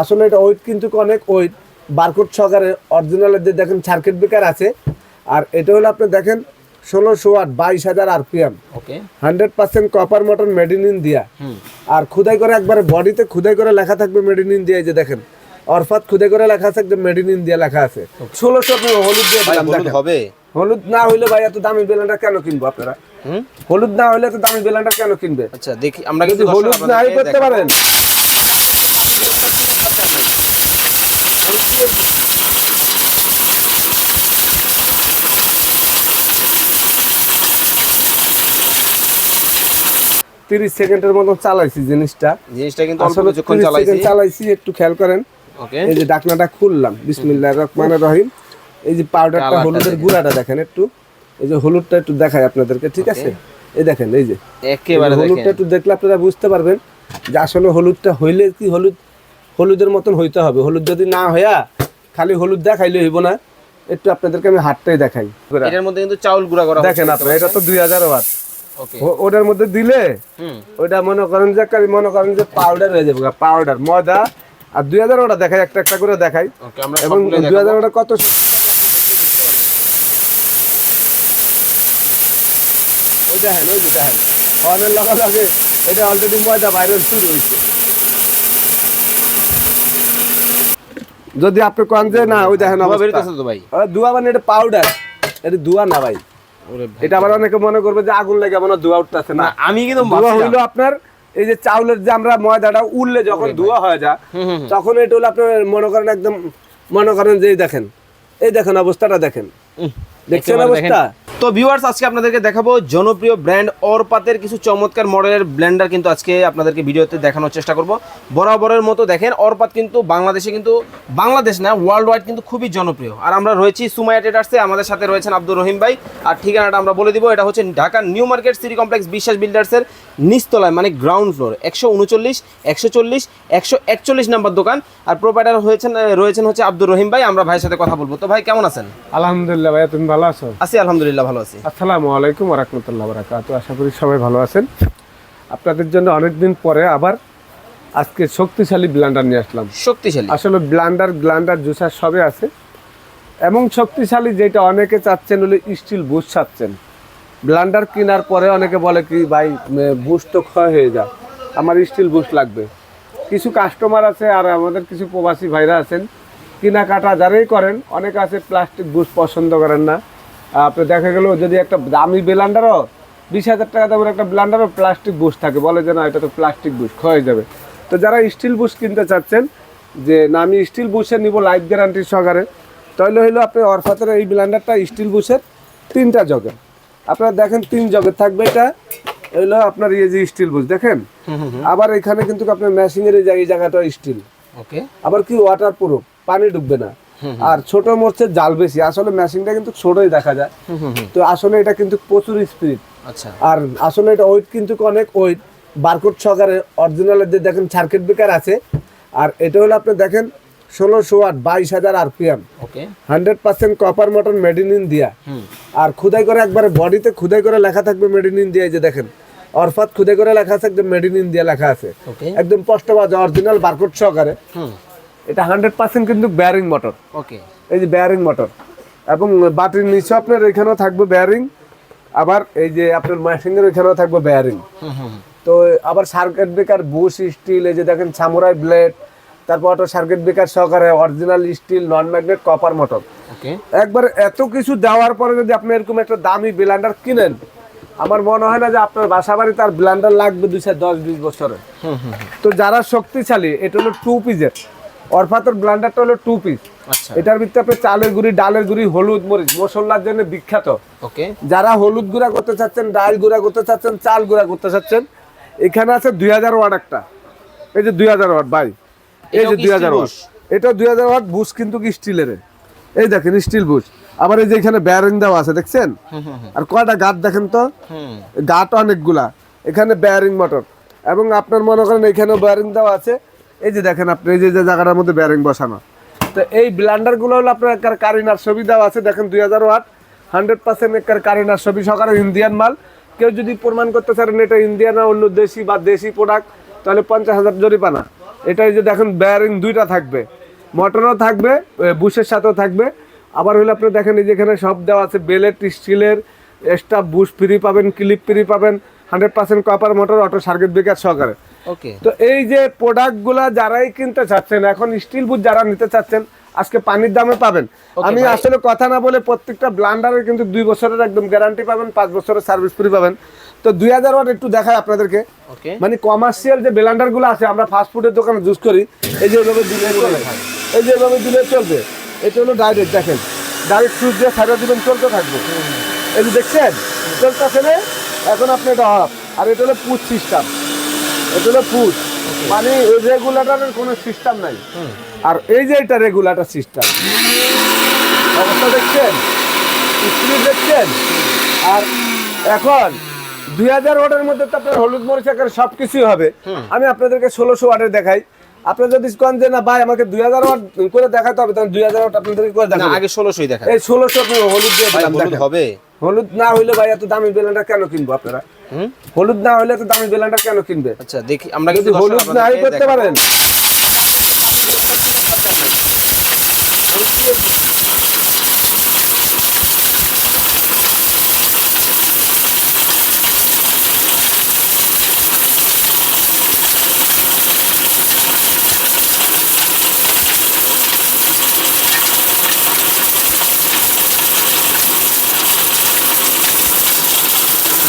আসলে এটা ওয়েট কিন্তু অনেক ওয়েট। বারকোড সহকারে অরিজিনালের যে দেখেন সার্কিট ব্রেকার আছে। আর এটা হলো আপনি দেখেন ষোলোশো আট বাইশ হাজার RPM okay hundred percent copper motor made in India আর খুদাই করে একবারে বডিতে খুদাই করে লেখা থাকবে মেড ইন ইন্ডিয়া যে দেখেন। অরফাত খুদাই করে লেখা থাকবে মেড ইন ইন্ডিয়া লেখা আছে। ষোলোশো আপনি হলুদ দিয়ে দিলাম হবে? হলুদ না হইলে ভাই এত দামি বেলানটা কেন কিনবো আপনারা? হলুদ না হইলে এত দামি বেলানটা কেন কিনবে? আচ্ছা দেখি আমরা যদি কিন্তু হলুদ আপনাদেরকে করতে পারেন। তিরিশ সেকেন্ডের মতো চালাইছি জিনিসটা। জিনিসটা কিন্তু অল্প কিছুক্ষণ চালাইছি। চালাইছি একটু খেয়াল করেন। ওকে। এই যে ডাকনাটা খুললাম বিসমিল্লাহির রহমানির রহিম। এই যে পাউডারটা হলুদের। গুঁড়াটা দেখেন একটু। এই যে হলুদটা একটু দেখাই আপনাদেরকে ঠিক আছে? এই দেখেন এই যে। একেবারে হলুদটা একটু দেখলে আপনারা বুঝতে পারবেন যে আসলে হলুদটা হইলে কি হলুদ হলুদের মতন হইতে হবে। হলুদ যদি না হইয়া খালি হলুদ দেখাইলে হইব না। একটু আপনাদেরকে আমি হাতটাই দেখাই। এটার মধ্যে কিন্তু চাউল গুঁড়া করা দেখেন আপনারা এটা তো দুই হাজার ওয়াট। ওটার মধ্যে দিলে হুম। ওইটা মনে করেন যে মনে করেন যে পাউডার হয়ে যাবে পাউডার ময়দা। আর দুই হাজার ওটা দেখাই একটা একটা করে দেখাই। এবং দুই হাজার ওটা কত ওই দেখেন ওই দেখেন। অনেক লগা লাগে এটা অলরেডি ময়দা ভাইরাল শুরু হয়েছে। যদি আপনি কন যে না ওই দেখেন অবস্থা। ধোঁয়া মানে এটা পাউডার এটা ধোঁয়া না ভাই। এটা আবার অনেকে মনে করবে যে আগুন লেগে মনে ধোয়া উঠতেছে। না আমি কিন্তু ধোয়া হইল আপনার এই যে চাউলের যে আমরা ময়দাটা উড়লে যখন ধোঁয়া হয়ে যায়। তখন এটা হলো আপনার মনে করেন একদম মনে করেন যে দেখেন এই দেখেন অবস্থাটা দেখেন। দেখছেন অবস্থা? তো ভিউয়ার্স আজকে আপনাদেরকে দেখাবো জনপ্রিয় ব্র্যান্ড অরপাতের কিছু চমৎকার মডেলের ব্ল্যান্ডার কিন্তু আজকে আপনাদেরকে ভিডিওতে দেখানোর চেষ্টা করব। বরাবরের মতো দেখেন অরপাত কিন্তু বাংলাদেশে কিন্তু বাংলাদেশ না ওয়ার্ল্ড ওয়াইড কিন্তু খুবই জনপ্রিয়। আর আমরা রয়েছি সুমাইয়া ট্রেডার্সে আমাদের সাথে রয়েছেন আব্দুর রহিম ভাই। আর ঠিকানাটা আমরা বলে দিব এটা হচ্ছে ঢাকার নিউ মার্কেট সিটি কমপ্লেক্স বিশ্বাস বিল্ডার্সের নিচতলায় মানে গ্রাউন্ড ফ্লোর একশো উনচল্লিশ একশো চল্লিশ একশো একচল্লিশ নাম্বার দোকান। আর প্রোপাইটার হয়েছেন রয়েছেন হচ্ছে আব্দুর রহিম ভাই আমরা ভাইয়ের সাথে কথা বলব। তো ভাই কেমন আছেন? আলহামদুলিল্লাহ ভাইয়া তুমি ভালো আছো? আছি আলহামদুলিল্লাহ ভালো আছি। আসসালামু আলাইকুম রহমতুল্লাহ বারাকাতু আশা করি সবাই ভালো আছেন। আপনাদের জন্য অনেকদিন পরে আবার আজকে শক্তিশালী ব্লান্ডার নিয়ে আসলাম। শক্তিশালী। আসলে ব্লান্ডার গ্লান্ডার জুসার সবে আছে। এবং শক্তিশালী যেটা অনেকে চাচ্ছেন হলে স্টিল বুশ চাচ্ছেন। ব্লান্ডার কেনার পরে অনেকে বলে কি ভাই বুশ তো ক্ষয় হয়ে যায় আমার স্টিল বুশ লাগবে। কিছু কাস্টমার আছে আর আমাদের কিছু প্রবাসী ভাইরা আছেন। কেনাকাটা যারাই করেন অনেকে আছে প্লাস্টিক বুশ পছন্দ করেন না। আপনি দেখা গেল যদি একটা দামি ব্লান্ডারও বিশ হাজার টাকা দামের একটা ব্লান্ডারও প্লাস্টিক বুশ থাকে বলে যে না এটা তো প্লাস্টিক বুশ ক্ষয় যাবে। তো যারা স্টিল বুশ কিনতে চাচ্ছেন যে না আমি স্টিল বুশের নিব লাইফ গ্যারান্টি সহকারে তাহলে হইল আপনি অরফাতের এই ব্লান্ডারটা স্টিল বুশের তিনটা জগে আপনারা দেখেন তিন জগে থাকবে এটা হইল আপনার ইয়ে যে স্টিল বুশ দেখেন? আবার এখানে কিন্তু আপনার ম্যাশিংয়ের এই এই জায়গাটা স্টিল ওকে আবার কি ওয়াটার প্রুফ পানি ডুববে না। আর ছোট মোর্চের জাল বেশি। আসলে মেশিনটা কিন্তু ছোটই দেখা যায়। তো আসলে এটা কিন্তু প্রচুর স্পিড আচ্ছা। আর আসলে এটা ওয়েট কিন্তু অনেক ওয়েট বারকোট সহকারে অরিজিনালের যে দেখেন সার্কিট ব্রেকার আছে। আর এটা হলো আপনি দেখেন ষোলোশো আট বাইশ হাজার RPM hundred percent copper motor made in India আর খুদাই করে একবারে বডিতে খুদাই করে লেখা থাকবে মেড ইন ইন্ডিয়া যে দেখেন। অরফাত খুদাই করে লেখা আছে একদম মেড ইন ইন্ডিয়া লেখা আছে। একদম স্পষ্ট স্পষ্টবাজ অরিজিনাল বারকোড সহকারে। এটা হান্ড্রেড পার্সেন্ট কিন্তু ব্যারিং মোটর ওকে এই যে বেয়ারিং মোটর এবং বাটির নিচে আপনার এখানেও থাকবে বেয়ারিং আবার এই যে আপনার মেশিনের এখানেও থাকবে বেয়ারিং তো আবার সার্কিট ব্রেকার বুশ স্টিল এই যে দেখেন সামুরাই ব্লেড তারপর অটো সার্কিট ব্রেকার সহকারে original steel non magnet copper motor একবার এত কিছু দেওয়ার পরে যদি আপনি এরকম একটা দামি ব্লেন্ডার কিনেন আমার মনে হয় না যে আপনার বাসা বাড়ি তার ব্লেন্ডার লাগবে চার দশ বিশ বছরে। তো যারা শক্তিশালী এটা হলো টু পিসের অরফাতের ব্লান্ডারটা হলো টু পিস আচ্ছা। এটার ভিতরে আপনি চালের গুঁড়ি ডালের গুঁড়ি হলুদ মরিচ মশলার জন্য বিখ্যাত। ওকে যারা হলুদ গুঁড়া করতে চাচ্ছেন ডাল গুঁড়া করতে চাচ্ছেন চাল গুঁড়া করতে চাচ্ছেন এখানে আছে দুই হাজার ওয়াট একটা। এই যে দুই হাজার ওয়াট ভাই। এই যে দুই হাজার ওয়াট। এটা দুই হাজার ওয়াট বুশ কিন্তু কি স্টিলের এই দেখেন স্টিল বুশ আবার এই যে এখানে ব্যারিং দেওয়া আছে দেখছেন? আর কয়টা গাত দেখেন তো? গাট অনেকগুলা। এখানে ব্যারিং মোটর এবং আপনার মনে করেন এখানেও ব্যারিং দেওয়া আছে। এই যে দেখেন আপনি, এই যে জায়গাটার মধ্যে ব্যারিং বসানো। তো এই ব্লান্ডারগুলো হলো আপনার একটা কারিনার ছবি দেওয়া আছে, দেখেন দুই হাজার ওয়াট হান্ড্রেড পার্সেন্ট একটা কারিনার ছবি সকালে ইন্ডিয়ান মাল। কেউ যদি প্রমাণ করতে চান এটা ইন্ডিয়ান না, অন্য দেশি বা দেশি প্রোডাক্ট তাহলে পঞ্চাশ হাজার জরিপানা এটা এই যে দেখেন বেয়ারিং দুইটা থাকবে। মটনও থাকবে বুশের সাথেও থাকবে। আবার হলে আপনি দেখেন এই যেখানে সব দেওয়া আছে, বেলেট, স্টিলের এক্সট্রা বুশ ফ্রি পাবেন ক্লিপ ফ্রি পাবেন। Hundred percent copper motor auto circuit breaker সহকারে। ওকে তো এই যে প্রোডাক্টগুলা যারাই কিনতে চাচ্ছেন এখন স্টিল বুট যারা নিতে চাচ্ছেন আজকে পানির দামে পাবেন। আমি আসলে কথা না বলে প্রত্যেকটা ব্লান্ডারের কিন্তু দুই বছরের একদম গ্যারান্টি পাবেন পাঁচ বছরের সার্ভিস ফ্রি পাবেন। তো দুই হাজার ওয়াট একটু দেখায় আপনাদেরকে। মানে কমার্শিয়াল যে ব্লেন্ডারগুলো আছে আমরা ফাস্ট ফুডের দোকানে জুস করি এই যে এভাবে দিলে চলবে এই যে এভাবে দিলে চলবে এটা হলো ডাইরেক্ট দেখেন। ডাইরেক্ট সুইচ দিয়ে ছাড়া দিবেন চলতে থাকবে। এই যে দেখছেন? চলতেছে না? এখন আপনি এটা অফ আর এটা হলো পুশ সিস্টেম এটা হলো পুশ মানে ওই রেগুলেটরের কোনো সিস্টেম নাই। আর এই যে এটা রেগুলেটর সিস্টেম অবস্থা দেখছেন? স্পিড দেখছেন? আর এখন দুই হাজার ওয়াটের মধ্যে তো আপনার হলুদ মরিচ আকার সব কিছুই হবে আমি আপনাদেরকে ষোলোশো ওয়াটের দেখাই। আপনার যদি কোন যে না ভাই আমাকে দুই হাজার ওয়াট করে দেখাতে হবে তখন দুই হাজার ওয়াট আপনাদেরকে করে না দেখাবো। আগে ষোলোশোই দেখা এই ষোলোশো আপনি হলুদ দিয়ে হলুদ হবে? হলুদ না হইলে ভাই এত দামি বেলানটা কেন কিনবো আপনারা? হলুদ না হইলে এত দামি বেলানটা কেন কিনবে? আচ্ছা দেখি আমরা যদি কিন্তু হলুদ নাই আপনাদেরকে করতে। পারেন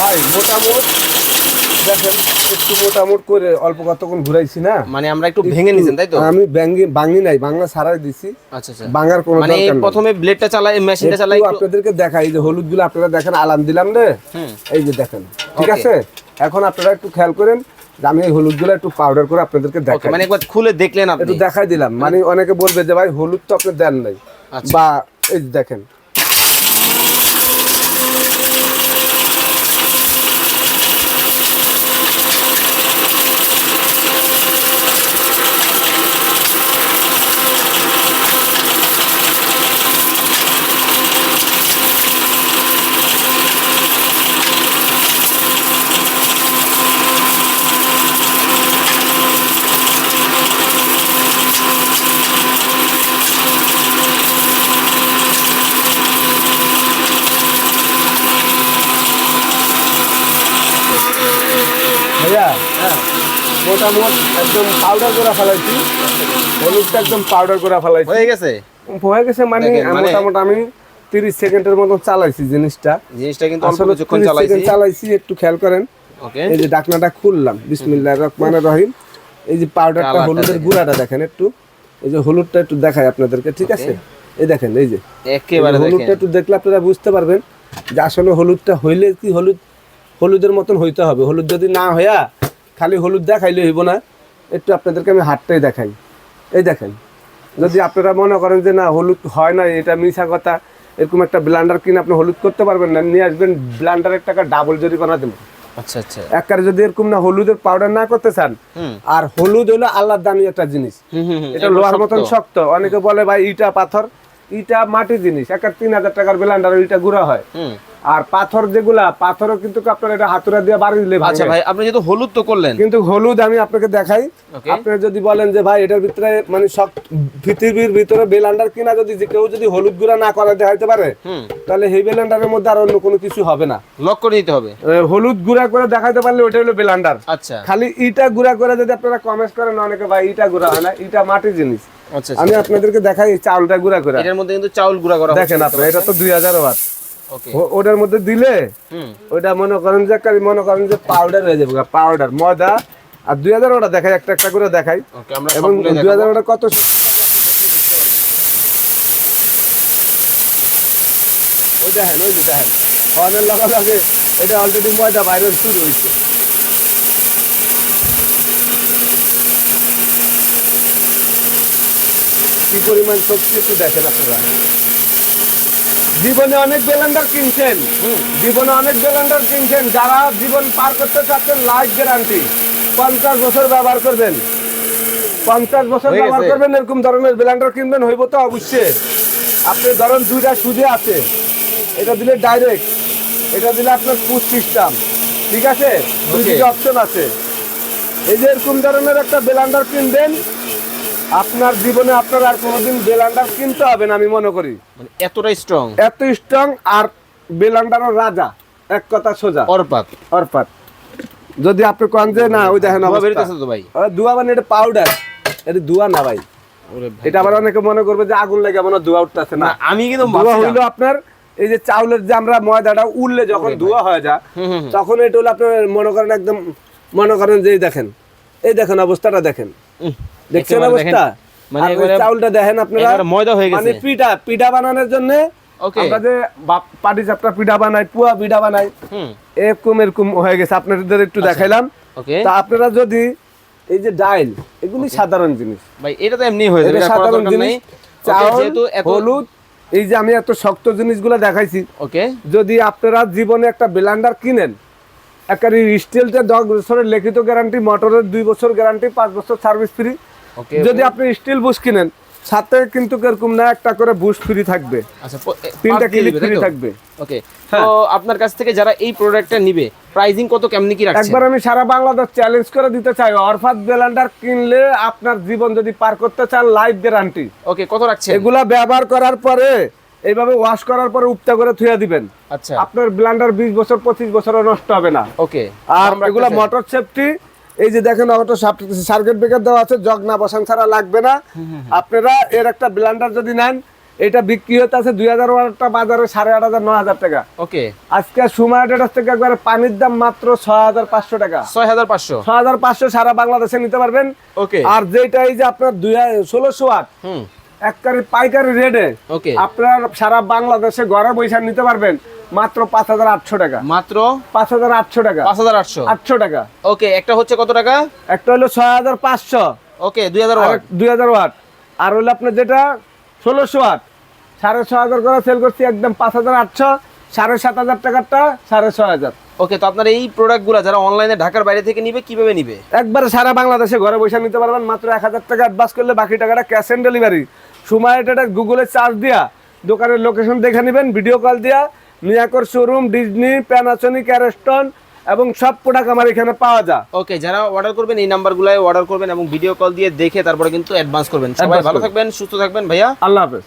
ভাই মোটামুট দেখেন একটু মোটামুট করে অল্প কতক্ষণ ঘুরাইছি না। মানে আমরা একটু ভেঙে নিয়েছেন তাই তো? আমি ব্যাঙ্গি বাঙি নাই বাংলা সারাই দিছি। আচ্ছা আচ্ছা। বাঙার কোনো মানে প্রথমে ব্লেডটা চালাই মেশিনটা চালাই আপনাদেরকে দেখাই যে হলুদগুলো আপনারা দেখেন আলাম দিলাম রে। এই যে দেখেন ঠিক আছে? এখন আপনারা একটু খেয়াল করেন আমি এই হলুদগুলো একটু পাউডার করে আপনাদেরকে দেখাই। মানে একবার খুলে দেখলেন আপনি। একটু দেখাই দিলাম। মানে অনেকে বলবে যে ভাই হলুদ তো আপনি দেন নাই। আচ্ছা। বা এই যে দেখেন ভাইয়া হ্যাঁ মোটামুট একদম পাউডার করে ফেলাইছি। হলুদটা একদম পাউডার করে ফেলাইছি। হয়ে গেছে? হয়ে গেছে মানে মানে- মোটামুটি আমি তিরিশ সেকেন্ডের মতো চালাইছি জিনিসটা। জিনিসটা কিন্তু আসলে চালাইছি। একটু খেয়াল করেন। এই যে ডাকনাটা খুললাম রহমানের রহিম। এই যে পাউডারটা হলুদের। গুঁড়াটা দেখেন একটু। এই যে হলুদটা একটু দেখাই আপনাদেরকে ঠিক আছে? এই দেখেন এই যে। একেবারে হলুদটা একটু দেখলে আপনারা বুঝতে পারবেন যে আসলে হলুদটা হইলে কি হলুদ হলুদের মতন হইতে হবে। হলুদ যদি না হইয়া খালি হলুদ দেখাইলে হইব না। একটু আপনাদেরকে আমি হাতটাই দেখাই। এই দেখেন যদি আপনারা মনে করেন যে না হলুদ হয় না এটা মিশা কথা এরকম একটা ব্লান্ডার কিনে আপনি হলুদ করতে পারবেন না নিয়ে আসবেন ব্লান্ডারের টাকা ডাবল জরিমানা দেবেন আচ্ছা আচ্ছা। একবারে যদি এরকম না হলুদের পাউডার না করতে চান আর হলুদ হলো আল্লাহর দামি একটা জিনিস। এটা লোহার মতন শক্ত। অনেকে বলে ভাই ইটা পাথর। ইটা মাটি জিনিস একটা তিন হাজার টাকার ব্লেন্ডার ইটা গুঁড়া হয়। আর পাথর যেগুলা পাথরও কিন্তু আপনার এটা হাতুড়া দিয়ে বাড়ি দিলে আচ্ছা ভাই আপনি যেহেতু হলুদ তো করলেন। কিন্তু হলুদ আমি আপনাকে দেখাই. আপনি যদি বলেন যে ভাই এটার ভিতরে মানে সব পৃথিবীর ভিতরে বেলান্ডার কিনা যদি কেউ যদি হলুদ গুঁড়া না করে দেখাইতে পারে তাহলে এই বেলান্ডারের মধ্যে আর অন্য কোনো কিছু হবে না। লক করে নিতে হবে। হলুদ গুঁড়া করে দেখাইতে পারলে ওটা হলো বেলান্ডার আচ্ছা। খালি ইটা গুঁড়া করে যদি আপনারা কমেন্ট করেন অনেকে ভাই ইটা গুঁড়া হয় না ইটা মাটির জিনিস। আমি আপনাদেরকে দেখাই চাউলটা গুঁড়া করে। এটার মধ্যে কিন্তু চাউল গুঁড়া করা দেখেন আপনি এটা তো দুই হাজার ওয়াট। ওকে ওটার মধ্যে দিলে হুম। ওইটা মনে করেন যে মনে করেন যে পাউডার হয়ে যাবে পাউডার ময়দা। আর দুই হাজার ওটা দেখাই একটা একটা করে দেখাই। ওকে আমরা এবং দুই হাজার। ওটা কত ওই দেখেন ওই দেখেন। অনেক লাগা লাগে। এটা অলরেডি ময়দা বাইরে শুরু হয়েছে। কি পরিমাণ শক্তি একটু দেখেন আপনারা। জীবনে অনেক বেলান্ডার কিনছেন। জীবনে অনেক বেলান্ডার কিনছেন। যারা জীবন পার করতে চাচ্ছেন লাইফ গ্যারান্টি পঞ্চাশ বছর ব্যবহার করবেন। পঞ্চাশ বছর ব্যবহার করবেন এরকম ধরনের ব্লেন্ডার কিনবেন হইব তো অবশ্যই। আপনি ধরেন দুইটা সুদে আছে। এটা দিলে ডাইরেক্ট এটা দিলে আপনার পুশ সিস্টেম ঠিক আছে? দুই অপশন আছে। এই যে এরকম ধরনের একটা বেলান্ডার কিনবেন আপনার জীবনে আপনার আর কোনোদিন বেলান্ডার কিনতে হবে না আমি মনে করি। মানে এতটাই স্ট্রং এত স্ট্রং আর বেলান্ডারও রাজা। এক কথা সোজা। অরপাত। অর্পাত। যদি আপনি কন যে না ওই দেখেন অবস্থা। বেরোতেছে তো ভাই। ধোঁয়া মানে এটা পাউডার এটা ধোঁয়া না ভাই। এটা আবার অনেকে মনে করবে যে আগুন লেগে মনে ধোঁয়া উঠতেছে। না আমি কিন্তু ধোঁয়া হইল আপনার এই যে চাউলের যে আমরা ময়দাটা উঠলে যখন ধোঁয়া হয়ে যায়। তখন এটা হলো আপনার মনে করেন একদম মনে করেন যে দেখেন। এই দেখেন অবস্থাটা দেখেন। দেখছেন অবস্থা? মানে চাউলটা দেখেন আপনারা? ময়দা হয়ে গেছে। মানে পিঠা পিঠা বানানোর জন্য আমরা যে পাটি চাপটা পিঠা বানাই পুয়া পিঠা বানাই এরকম এরকম হয়ে গেছে। আপনাদের একটু দেখাইলাম। তা আপনারা যদি এই যে ডাইল এগুলি সাধারণ জিনিস। ভাই এটা তো এমনি হয়ে যাবে সাধারণ জিনিস। চাউল হলুদ এই যে আমি এত শক্ত জিনিসগুলো দেখাইছি। ওকে যদি আপনারা জীবনে একটা ব্লেন্ডার কিনেন একেবারে স্টিলটা দশ বছরের লিখিত গ্যারান্টি মোটরের দুই বছর গ্যারান্টি পাঁচ বছর সার্ভিস ফ্রি যদি আপনি স্টিল বুশ কিনেন সাথে কিন্তু এরকম না একটা করে বুশ ফ্রি থাকবে। আচ্ছা তিনটা ক্লিপ ফ্রি থাকবে। ওকে হ্যাঁ। তো আপনার কাছ থেকে যারা এই প্রোডাক্টটা নিবে প্রাইজিং কত কেমনি কি রাখছেন একবার আমি সারা বাংলাদেশ চ্যালেঞ্জ করে দিতে চাই অরফাত ব্লেন্ডার কিনলে আপনার জীবন যদি পার করতে চান লাইফ গ্যারান্টি ওকে কত রাখছেন? এগুলা ব্যবহার করার পরে এইভাবে ওয়াশ করার পরে উপটা করে থুয়ে দিবেন। আচ্ছা। আপনার ব্লেন্ডার বিশ বছর পঁচিশ বছরও নষ্ট হবে না। ওকে। আর এগুলা মোটর সেফটি এই যে দেখেন অটো সার্কিট ব্রেকার দেওয়া আছে জগ না বসান ছাড়া লাগবে না। আপনারা এর একটা ব্লেন্ডার যদি নেন এটা বিক্রি হতে আছে দুই হাজার ওয়াটটা বাজারে সাড়ে আট হাজার নয় হাজার টাকা। ওকে। আজকে সময় ডেটার থেকে একবারে পানির দাম মাত্র ছয় হাজার পাঁচশো টাকা। ছয় হাজার পাঁচশো। ছয় হাজার পাঁচশো সারা বাংলাদেশে নিতে পারবেন। ওকে। আর যেটা এই যে আপনার দুই ষোলোশো ওয়াট। হুম। একবারে পাইকারি রেটে ওকে আপনার সারা বাংলাদেশে ঘরে বৈশাখ নিতে পারবেন মাত্র পাঁচ হাজার আটশো টাকা। মাত্র? পাঁচ হাজার আটশো টাকা। পাঁচ হাজার আটশো? আটশো টাকা। ওকে একটা হচ্ছে কত টাকা? একটা হলো ছয় হাজার পাঁচশো। ওকে দুই হাজার ওয়াট। দুই হাজার ওয়াট। আর হলো আপনার যেটা ষোলোশো ওয়াট। সাড়ে ছ হাজার করে সেল করছি একদম পাঁচ হাজার আটশো। সাড়ে সাত হাজার টাকারটা সাড়ে ছয় হাজার। ওকে তো আপনার এই প্রোডাক্টগুলো যারা অনলাইনে ঢাকার বাইরে থেকে নিবে কীভাবে নিবে? একবারে সারা বাংলাদেশে ঘরে বসে নিতে পারবেন মাত্র এক হাজার টাকা অ্যাডভান্স করলে বাকি টাকাটা ক্যাশ অন ডেলিভারি সময় এটা গুগলে চার্জ দিয়া দোকানের লোকেশন দেখে নেবেন ভিডিও কল দিয়া মিয়াকর শোরুম ডিজনি প্যানাসনিক অ্যারেস্টন এবং সব প্রোডাক্ট আমার এখানে পাওয়া যায়। ওকে যারা অর্ডার করবেন এই নাম্বারগুলোয় অর্ডার করবেন এবং ভিডিও কল দিয়ে দেখে তারপরে কিন্তু অ্যাডভান্স করবেন। সবাই ভালো থাকবেন সুস্থ থাকবেন ভাইয়া। আল্লাহ হাফেজ।